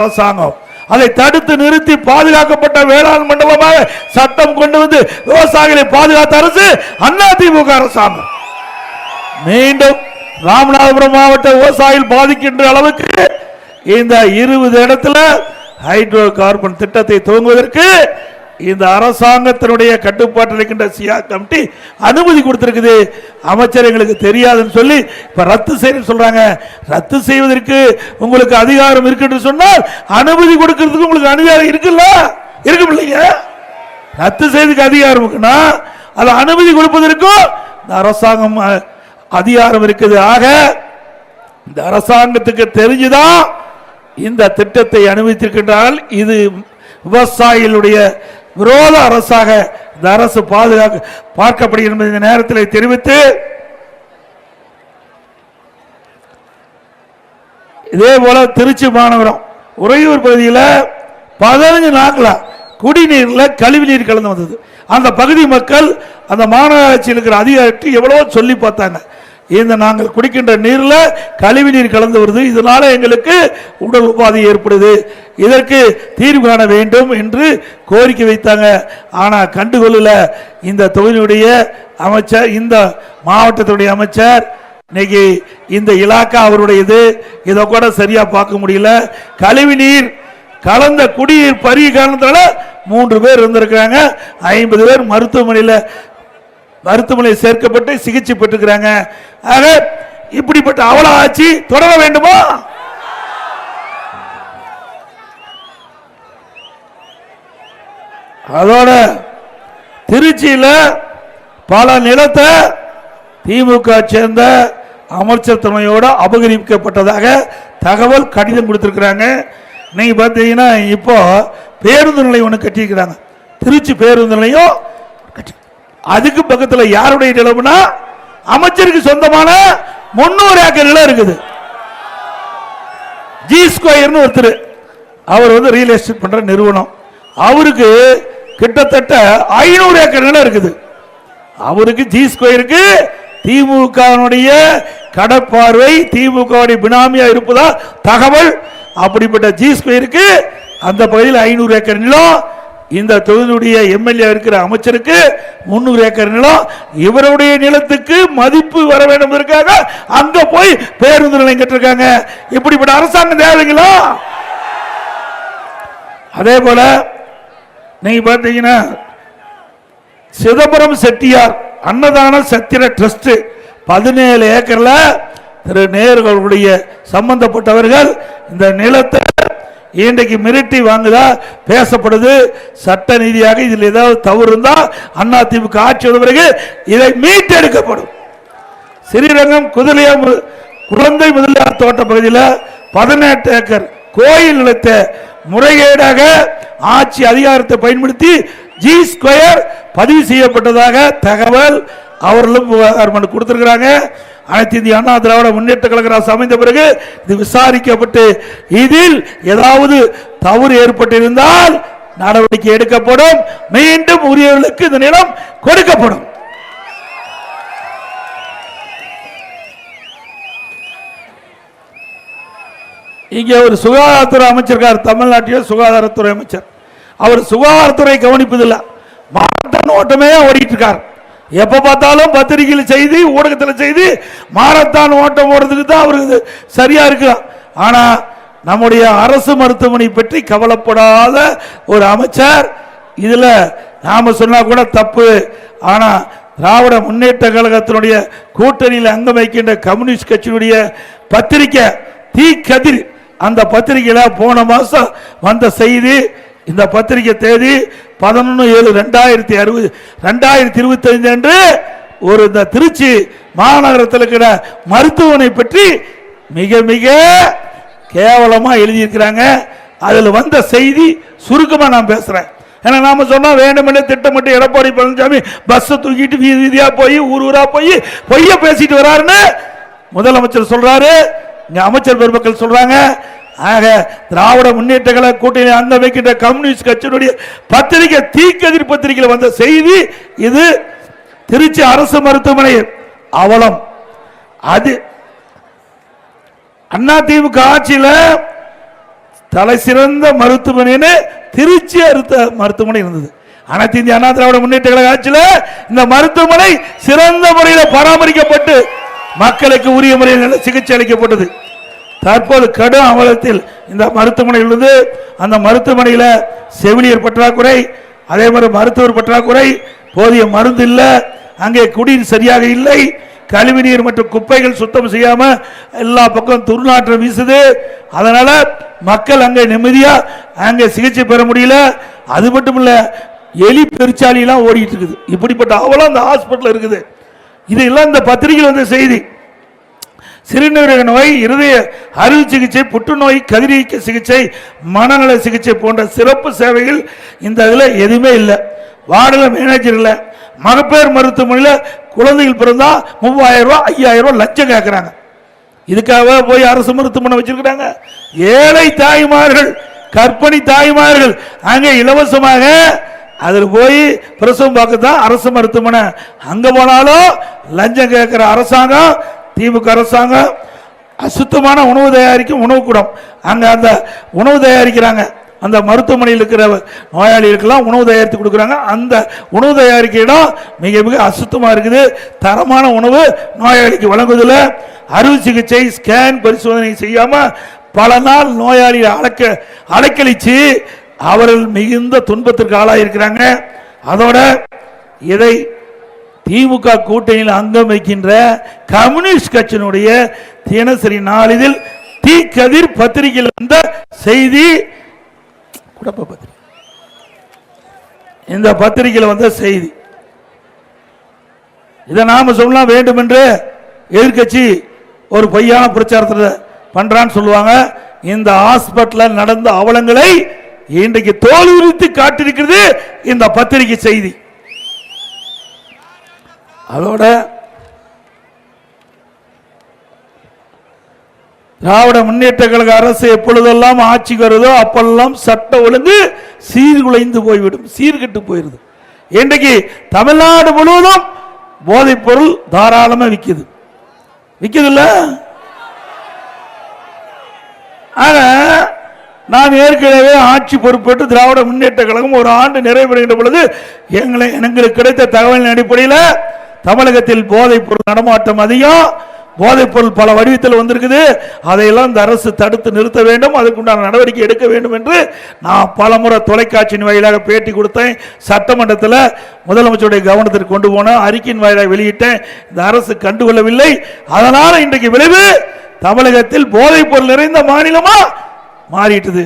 அரசாங்கம். அதை தடுத்து நிறுத்தி பாதுகாக்கப்பட்ட வேளாண் மண்டலமாக சட்டம் கொண்டு வந்து விவசாயிகளை பாதுகாத்த அரசு அதிமுக அரசாங்கம். மீண்டும் ராமநாதபுரம் மாவட்ட விவசாயிகள் பாதிக்கின்ற அளவுக்கு இந்த இருபது இடத்துல ஹைட்ரோ கார்பன் திட்டத்தை துவங்குவதற்கு இந்த அரசாங்கத்தினுடைய கட்டுப்பாட்டில் இருக்கின்ற சியா கமிட்டி அனுமதி கொடுத்திருக்குது. அமைச்சர் எங்களுக்கு தெரியாதுன்னு சொல்லி இப்போ ரத்து செய்ய சொல்கிறாங்க ரத்து செய்வதற்கு உங்களுக்கு அதிகாரம் இருக்குன்னு சொன்னால் அனுமதி கொடுக்கறதுக்கு உங்களுக்கு அதிகாரம் இருக்குல்ல? இருக்கும் இல்லைங்க? ரத்து செய்வதற்கு அதிகாரம் இருக்குன்னா அது அனுமதி கொடுப்பதற்கும் இந்த அரசாங்கம் அதிகாரம் இருக்குது. ஆக இந்த அரசாங்கத்துக்கு தெரிஞ்சுதான் இந்த திட்டத்தை அனுமதித்திருக்கின்றால் இது விவசாயிகளுடைய விரோத அரசாக இந்த அரசு பாதுகாக்க பார்க்கப்படுகிறது இந்த நேரத்தில் தெரிவித்து இதே போல திருச்சி மாநகரம் உறையூர் பகுதியில் பதினஞ்சு நாட்கள குடிநீர்ல கழிவு நீர் கலந்து வந்தது. அந்த பகுதி மக்கள் அந்த மாநகராட்சியில் இருக்கிற அதிகாரிட்டு எவ்வளவோ சொல்லி பார்த்தாங்க. இந்த நாங்கள் குடிக்கின்ற நீரில் கழிவு நீர் கலந்து வருது. இதனால எங்களுக்கு உடல் உபாதை ஏற்படுது. இதற்கு தீர்வு காண வேண்டும் என்று கோரிக்கை வைத்தாங்க. ஆனால் கண்டுகொள்ளல. இந்த தொகுதியுடைய அமைச்சர் இந்த மாவட்டத்துடைய அமைச்சர் இன்னைக்கு இந்த இலாக்கா அவருடையது. இதை கூட சரியாக பார்க்க முடியல. கழிவு நீர் கலந்த குடிநீர் பருகி காரணத்தால் மூன்று பேர் இருந்திருக்கிறாங்க. ஐம்பது பேர் மருத்துவமனையில் மருத்துவமனையில் சேர்க்கப்பட்டு சிகிச்சை பெற்றுக்கிறாங்க. ஆக இப்படிப்பட்ட அவல ஆட்சி தொடர வேண்டுமா? அதோட திருச்சியில பல நிலத்தை திமுக சேர்ந்த அமைச்சர் துணையோட அபகரிக்கப்பட்டதாக தகவல் கடிதம் கொடுத்திருக்கிறாங்க. நீங்க பார்த்தீங்கன்னா இப்போ பேருந்து நிலையம் ஒன்று கட்டியிருக்கிறாங்க. திருச்சி பேருந்து நிலையம் அதுக்கு பக்கத்தில் யாருடைய நிலவுனா அமைச்சருக்கு சொந்தமான முன்னூறு ஏக்கர் நிலம் இருக்குது. ஜி ஸ்கொயர்னு ஒருத்தர் அவர் வந்து ரியல் எஸ்டேட் பண்ற நிறுவனம். அவருக்கு கிட்டத்தட்ட ஐநூறு ஏக்கர் நிலம் இருக்குது. அவருக்கு ஜி ஸ்கொயருக்கு திமுகனுடைய கடப்பார்வை திமுக பினாமியா இருப்பதா தகவல். அப்படிப்பட்ட ஜி ஸ்கொயருக்கு அந்த பகுதியில் ஐநூறு ஏக்கர் நிலம். இந்த தொகுதியுடைய எம்எல்ஏ இருக்கிற அமைச்சருக்கு முன்னூறு ஏக்கர் நிலம் இவருடைய நிலத்துக்கு மதிப்பு வர வேண்டும் இருக்காங்க அங்க போய் பேருந்து நிலையம் கட்டிருக்காங்க. இப்படிப்பட்ட அரசாங்கம் தேவைங்களா அதே போல நீங்க பார்த்தீங்கன்னா சிதம்பரம் செட்டியார் அன்னதான சத்திர ட்ரஸ்ட் பதினேழு ஏக்கர்ல திரு நேர்களுடைய சம்பந்தப்பட்டவர்கள் இந்த நிலத்தை இன்றைக்கு மிரட்டி வாங்குதா? பேசப்படுது. சட்ட ரீதியாக இதில் ஏதாவது தவறு இருந்தால் அண்ணா திமுக ஆட்சி வந்த பிறகு இதை மீட்டெடுக்கப்படும். ஸ்ரீரங்கம் குதிரையா குழந்தை முதலியார் தோட்ட பகுதியில் பதினெட்டு ஏக்கர் கோயில் நிலத்தை முறைகேடாக ஆட்சி அதிகாரத்தை பயன்படுத்தி ஜி ஸ்கொயர் பதிவு செய்யப்பட்டதாக தகவல் அவர்களும் புகார் கொடுத்திருக்கிறாங்க. அனைத்து இந்திய அண்ணா திராவிட முன்னேற்ற கழக அரசு அமைந்த பிறகு இது விசாரிக்கப்பட்டு இதில் ஏதாவது தவறு ஏற்பட்டிருந்தால் நடவடிக்கை எடுக்கப்படும். மீண்டும் உரியவர்களுக்கு இந்த நிலம் கொடுக்கப்படும். இங்கே ஒரு சுகாதாரத்துறை அமைச்சர் தமிழ்நாட்டில் சுகாதாரத்துறை அமைச்சர். அவர் சுகாதாரத்துறை கவனிப்பதில்லை. மாட்டன் ஓட்டமே ஓடிட்டு இருக்கார். எப்ப பார்த்தாலும் பத்திரிகையில் செய்தி ஊடகத்தில் செய்தி மாரத்தான் ஓட்டம் ஓடுறதுக்கு தான் அவருக்கு சரியாக சரியா ஆனால் ஆனா நம்முடைய அரசு மருத்துவமனை பற்றி கவலைப்படாத ஒரு அமைச்சர் இதுல நாம சொன்னா கூட தப்பு. ஆனா திராவிட முன்னேற்ற கழகத்தினுடைய கூட்டணியில் அங்கம் வைக்கின்ற கம்யூனிஸ்ட் கட்சியினுடைய பத்திரிக்கை தீ கதிர் அந்த பத்திரிகையில போன மாசம் வந்த செய்தி இந்த பத்திரிகை தேதி பதினொன்று ஏழு ரெண்டாயிரத்தி அறுபது ரெண்டாயிரத்தி இருபத்தி ஐந்து அன்று ஒரு இந்த திருச்சி மாநகரத்தில் இருக்கிற மருத்துவனை பற்றி மிக மிக கேவலமாக எழுதியிருக்கிறாங்க. அதில் வந்த செய்தி சுருக்கமாக நான் பேசுகிறேன் ஏன்னா நாம சொன்னால் வேண்டுமென்றே திட்டமிட்டு எடப்பாடி பழனிசாமி பஸ்ஸை தூக்கிட்டு வீதி வீதியாக போய் ஊர் ஊராக போய் பொய்ய பேசிட்டு வராருன்னு முதலமைச்சர் சொல்கிறாரு இங்கே அமைச்சர் பெருமக்கள் சொல்கிறாங்க ஆக திராவிட முன்னேற்ற கழக கூட்டணி அந்த கம்யூனிஸ்ட் கட்சியினுடைய பத்திரிகை தீக்கதிர் பத்திரிகையில் வந்த செய்தி இது திருச்சி அரசு மருத்துவமனை அவலம். அது அண்ணா திமுக ஆட்சியில் தலை சிறந்த மருத்துவமனைன்னு திருச்சி அறுத்த மருத்துவமனை இருந்தது. அனைத்து இந்திய அண்ணா திராவிட முன்னேற்ற கழக ஆட்சியில் இந்த மருத்துவமனை சிறந்த முறையில் பராமரிக்கப்பட்டு மக்களுக்கு உரிய முறையில் சிகிச்சை அளிக்கப்பட்டது. தற்போது கடும் அவலத்தில் இந்த மருத்துவமனை உள்ளது அந்த மருத்துவமனையில் செவிலியர் பற்றாக்குறை அதே மாதிரி மருத்துவர் பற்றாக்குறை போதிய மருந்து இல்லை அங்கே குடிநீர் சரியாக இல்லை கழிவுநீர் மற்றும் குப்பைகள் சுத்தம் செய்யாமல் எல்லா பக்கம் துர்நாற்றம் வீசுது. அதனால் மக்கள் அங்கே நிம்மதியாக அங்கே சிகிச்சை பெற முடியல. அது மட்டும் இல்லை எலி பெருச்சாலியெல்லாம் ஓடிட்டு இருக்குது. இப்படிப்பட்ட அவலம் அந்த ஹாஸ்பிட்டல் இருக்குது. இது எல்லாம் இந்த பத்திரிகையில் வந்த செய்தி. சிறுநீரக நோய் இருதய அறுவை சிகிச்சை புற்றுநோய் கதிரியக்க சிகிச்சை மனநல சிகிச்சை போன்ற சிறப்பு சேவைகள் இந்த இதில் எதுவுமே இல்லை. வார்டில் மேனேஜர் இல்லை. மகப்பேர் மருத்துவமனையில் குழந்தைகள் பிறந்தால் மூவாயிரம் ரூபா ஐயாயிரம் ரூபா லட்சம் கேட்குறாங்க இதுக்காக போய் அரசு மருத்துவமனை வச்சிருக்கிறாங்க. ஏழை தாய்மார்கள் கற்பனை தாய்மார்கள் அங்கே இலவசமாக அதில் போய் பிரசவம் பார்க்க தான் அரசு மருத்துவமனை. அங்கே போனாலும் லஞ்சம் கேட்குற அரசாங்கம் திமுக அரசாங்கம் அசுத்தமான உணவு தயாரிக்கும் உணவு கூடம். அங்கே அந்த உணவு தயாரிக்கிறாங்க. அந்த மருத்துவமனையில் இருக்கிற நோயாளிகளுக்கெல்லாம் உணவு தயாரித்து கொடுக்குறாங்க. அந்த உணவு தயாரிக்க இடம் மிக மிக அசுத்தமாக இருக்குது. தரமான உணவு நோயாளிக்கு வழங்குவதில் அறுவை சிகிச்சை ஸ்கேன் பரிசோதனை செய்யாமல் பல நாள் நோயாளியை அழைக்க அடைக்கழிச்சு அவர்கள் மிகுந்த துன்பத்திற்கு ஆளாயிருக்கிறாங்க. அதோட இதை திமுக கூட்டணியில் அங்கம் வைக்கின்ற கம்யூனிஸ்ட் கட்சியினுடைய தினசரி நாளிதழ் தீ கதிர் பத்திரிகையில் வந்த செய்தி. குடப்ப பத்திரிகை. இந்த பத்திரிகையில் வந்த செய்தி. இதை நாம சொல்லலாம் வேண்டும் என்று எதிர்க்கட்சி ஒரு பொய்யான பிரச்சாரத்தில் பண்றான்னு சொல்லுவாங்க. இந்த ஹாஸ்பிட்டல் நடந்த அவலங்களை இன்றைக்கு தோல்வித்து காட்டியிருக்கிறது இந்த பத்திரிகை செய்தி. அதோட திராவிட முன்னேற்ற கழக அரசு எப்பொழுதெல்லாம் ஆட்சிக்கு வருதோ அப்பெல்லாம் சட்ட ஒழுங்கு சீர்குலைந்து போய்விடும் சீர்கெட்டு போயிருது. இன்றைக்கு தமிழ்நாடு முழுவதும் போதைப் பொருள் தாராளமாக விற்கிது விக்குதுல்ல? ஆனால் நான் ஏற்கனவே ஆட்சி பொறுப்பேற்று திராவிட முன்னேற்ற கழகம் ஒரு ஆண்டு நிறைவடைகின்ற பொழுது எங்களை எங்களுக்கு கிடைத்த தகவலின் அடிப்படையில் தமிழகத்தில் போதைப் பொருள் நடமாட்டம் அதிகம். போதைப் பொருள் பல வடிவத்தில் வந்திருக்குது. அதையெல்லாம் இந்த அரசு தடுத்து நிறுத்த வேண்டும். அதுக்குண்டான நடவடிக்கை எடுக்க வேண்டும் என்று நான் பலமுறை தொலைக்காட்சியின் வாயிலாக பேட்டி கொடுத்தேன். சட்டமன்றத்தில் முதலமைச்சருடைய கவனத்திற்கு கொண்டு போனேன் அறிக்கையின் வாயிலாக வெளியிட்டேன். இந்த அரசு கண்டுகொள்ளவில்லை. அதனால் இன்றைக்கு விளைவு தமிழகத்தில் போதைப் பொருள் நிறைந்த மாநிலமா மாறிட்டது.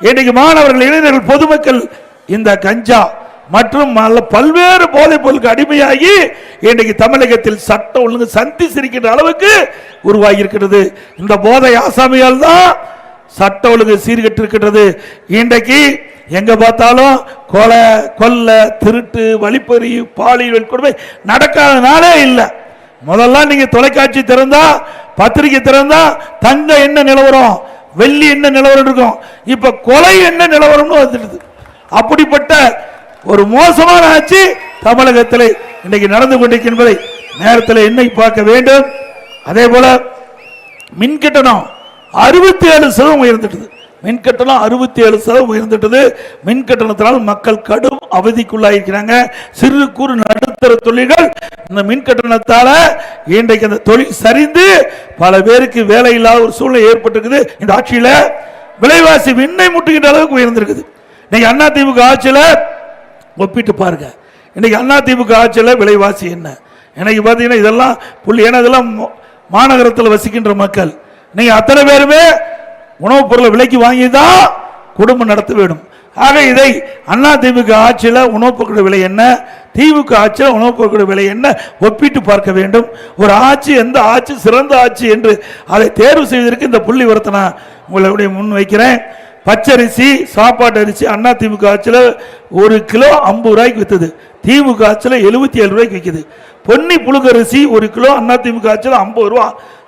இன்னைக்கு மாணவர்கள் இளைஞர்கள் பொதுமக்கள் இந்த கஞ்சா மற்றும் பல்வேறு போதைப் பொருளுக்கு அடிமையாகி இன்றைக்கு தமிழகத்தில் சட்டம் ஒழுங்கு சந்தி சிரிக்கின்ற அளவுக்கு உருவாகி இருக்கிறது இந்த போதை ஆசாமியால் தான் சட்ட ஒழுங்கு சீர்கெட்டு இருக்கின்றது இன்றைக்கு எங்க பார்த்தாலும் கொலை கொல்லை திருட்டு வழிப்பறி பாலியல் கொடுமை நடக்காத நாளே இல்லை. முதல்ல நீங்க தொலைக்காட்சி திறந்தா பத்திரிகை திறந்தா தங்க என்ன நிலவரம் வெள்ளி என்ன நிலவரம் இருக்கும். இப்ப கொலை என்ன நிலவரம்னு வந்துடுது. அப்படிப்பட்ட ஒரு மோசமான ஆட்சி தமிழகத்தில் இன்னைக்கு நடந்து கொண்டிருக்கின்றதை நேரத்தில் என்னை பார்க்க வேண்டும். அதே போல மின் கட்டணம் அறுபத்தி ஏழு சதவீதம் உயர்ந்துட்டது. மின் கட்டணம் அறுபத்தி ஏழு சதவீதம் உயர்ந்துட்டது. மின் கட்டணத்தினால் மக்கள் கடும் அவதிக்குள்ளாயிருக்கிறாங்க. சிறு குறு நடுத்தர தொழில்கள் இந்த மின்கட்டணத்தால இன்றைக்கு அந்த தொழில் சரிந்து பல பேருக்கு வேலை இல்லாத ஒரு சூழ்நிலை ஏற்பட்டிருக்குது. இந்த ஆட்சியில் விலைவாசி விண்ணை முட்டுகின்ற அளவுக்கு உயர்ந்திருக்குது. இன்னைக்கு அண்ணா திமுக ஆட்சியில் ஒப்பிட்டு பாருங்க. இன்னைக்கு அண்ணா திமுக ஆட்சியில் விலைவாசி என்ன? இன்னைக்கு பார்த்தீங்கன்னா இதெல்லாம் புள்ளி ஏன்னா இதெல்லாம் மாநகரத்தில் வசிக்கின்ற மக்கள். நீங்க அத்தனை பேருமே உணவுப் பொருளை விலைக்கு வாங்கி தான் குடும்பம் நடத்த வேண்டும். ஆக இதை அண்ணா திமுக ஆட்சியில் உணவுப் பொருட்கள் விலை என்ன? திமுக ஆட்சியில் உணவுப் பொருட்கள் விலை என்ன? ஒப்பிட்டு பார்க்க வேண்டும். ஒரு ஆட்சி எந்த ஆட்சி? சிறந்த ஆட்சி என்று அதை தேர்வு செய்வதற்கு இந்த புள்ளி விவரத்தை நான் உங்களுடைய முன் வைக்கிறேன். பச்சரிசி சாப்பாட்டு அரிசி அண்ணா திமுக ஆட்சியில் ஒரு கிலோ ஐம்பது ரூபாய்க்கு விற்றுது திமுக ஆட்சியில் எழுபத்தி ஏழு ரூபாய்க்கு விற்கிது பொன்னி புழுங்கரிசி ஒரு கிலோ அண்ணா திமுக ஆட்சியில் ஐம்பது ரூபா.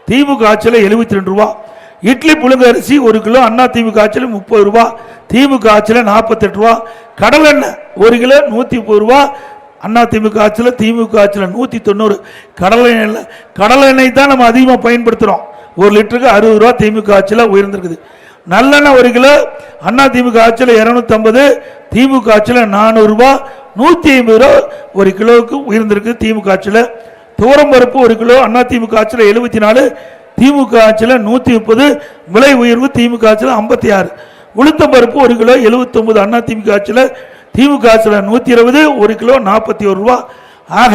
திமுக ஆட்சியில் எழுபத்தி ரெண்டு ரூபா. இட்லி புழுங்க அரிசி ஒரு கிலோ அண்ணா திமுக ஆட்சியில் முப்பது ரூபா. திமுக ஆட்சியில் நாற்பத்தெட்டு ரூபா. கடலெண்ணெய் ஒரு கிலோ நூற்றி முப்பது ரூபா. அண்ணா திமுக ஆட்சியில் திமுக ஆட்சியில் நூற்றி தொண்ணூறு. கடலை எண்ணெய் கடலை எண்ணெய் தான் நம்ம அதிகமாக பயன்படுத்துகிறோம் ஒரு லிட்டருக்கு அறுபது ரூபா திமுக ஆட்சியில் உயர்ந்திருக்குது. நல்லெண்ணெய் ஒரு கிலோ அண்ணா திமுக ஆட்சியில் இரநூத்தம்பது திமுக ஆட்சியில் நானூறுரூபா நூற்றி ஐம்பது ரூபா ஒரு கிலோவுக்கு உயர்ந்திருக்கு திமுக ஆட்சியில். துவரம் பருப்பு ஒரு கிலோ அண்ணா திமுக ஆட்சியில் எழுபத்தி நாலு திமுக ஆட்சியில் நூற்றி முப்பது விலை உயர்வு திமுக ஆட்சியில் ஐம்பத்தி ஆறு உளுத்தம் பருப்பு ஒரு கிலோ எழுபத்தொம்பது அண்ணா திமுக ஆட்சியில் திமுக ஆட்சியில் நூற்றி இருபது ஒரு கிலோ நாற்பத்தி ஒரு ரூபா. ஆக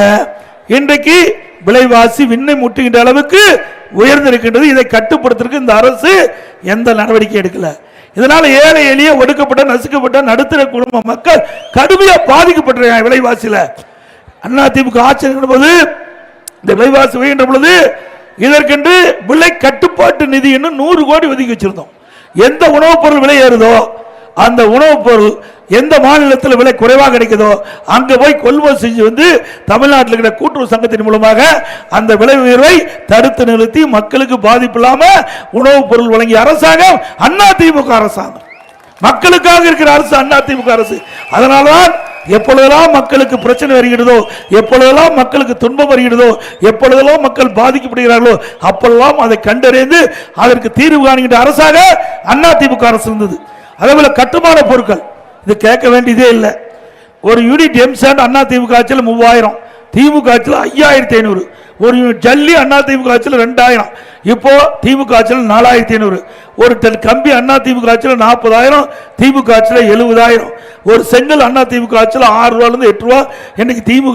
இன்றைக்கு விலைவாசி விண்ணை முட்டுகின்ற அளவுக்கு உயர்ந்திருக்கின்றது. இதை கட்டுப்படுத்துறதுக்கு இந்த அரசு எந்த நடவடிக்கை எடுக்கல. இதனால் ஏழை எளிய ஒடுக்கப்பட்ட நசுக்கப்பட்ட நடுத்தர குடும்ப மக்கள் கடுமையாக பாதிக்கப்பட்டிருக்காங்க விலைவாசியில். அண்ணா திமுக ஆட்சி போது இந்த விலைவாசி உயர்கின்ற பொழுது இதற்கென்று விலை கட்டுப்பாட்டு நிதி என்று நூறு கோடி ஒதுக்கி வச்சிருந்தோம். எந்த உணவுப் பொருள் விலை ஏறுதோ அந்த உணவுப் பொருள் எந்த மாநிலத்தில் விலை குறைவாக கிடைக்குதோ அங்கே போய் கொள்முதல் செஞ்சு வந்து தமிழ்நாட்டில் இருக்கிற கூட்டுறவு சங்கத்தின் மூலமாக அந்த விலை உயர்வை தடுத்து நிறுத்தி மக்களுக்கு பாதிப்பு இல்லாமல் உணவுப் பொருள் வழங்கிய அரசாங்கம் அண்ணா திமுக அரசாங்கம். மக்களுக்காக இருக்கிற அரசு அண்ணா திமுக அரசு. அதனால்தான் எப்பொழுதெல்லாம் மக்களுக்கு பிரச்சனை வருகிறதோ எப்பொழுதெல்லாம் மக்களுக்கு துன்பம் வருகிறதோ எப்பொழுதெல்லாம் மக்கள் பாதிக்கப்படுகிறார்களோ அப்பெல்லாம் அதை கண்டறிந்து அதற்கு தீர்வு காணுகின்ற அரசாக அண்ணா திமுக அரசு இருந்தது. அதே போல கட்டுமான பொருட்கள். இது கேட்க வேண்டியதே இல்லை. ஒரு யூனிட் எம்சாண்ட் அண்ணா திமுக ஆட்சியில் மூவாயிரம். திமுக ஆட்சியில் ஐயாயிரத்தி ஐநூறு. ஒரு யூனிட் ஜல்லி அண்ணா திமுக ஆட்சியில் ரெண்டாயிரம். இப்போ திமுக ஆட்சியில் நாலாயிரத்தி ஐநூறு. ஒரு டன் கம்பி அண்ணா திமுக ஆட்சியில் நாற்பதாயிரம். திமுக ஆட்சியில் எழுபதாயிரம். ஒரு செங்கல் அண்ணா திமுக ஆட்சியில் ஆறு ரூபாலேருந்து எட்டு ரூபா. இன்னைக்கு திமுக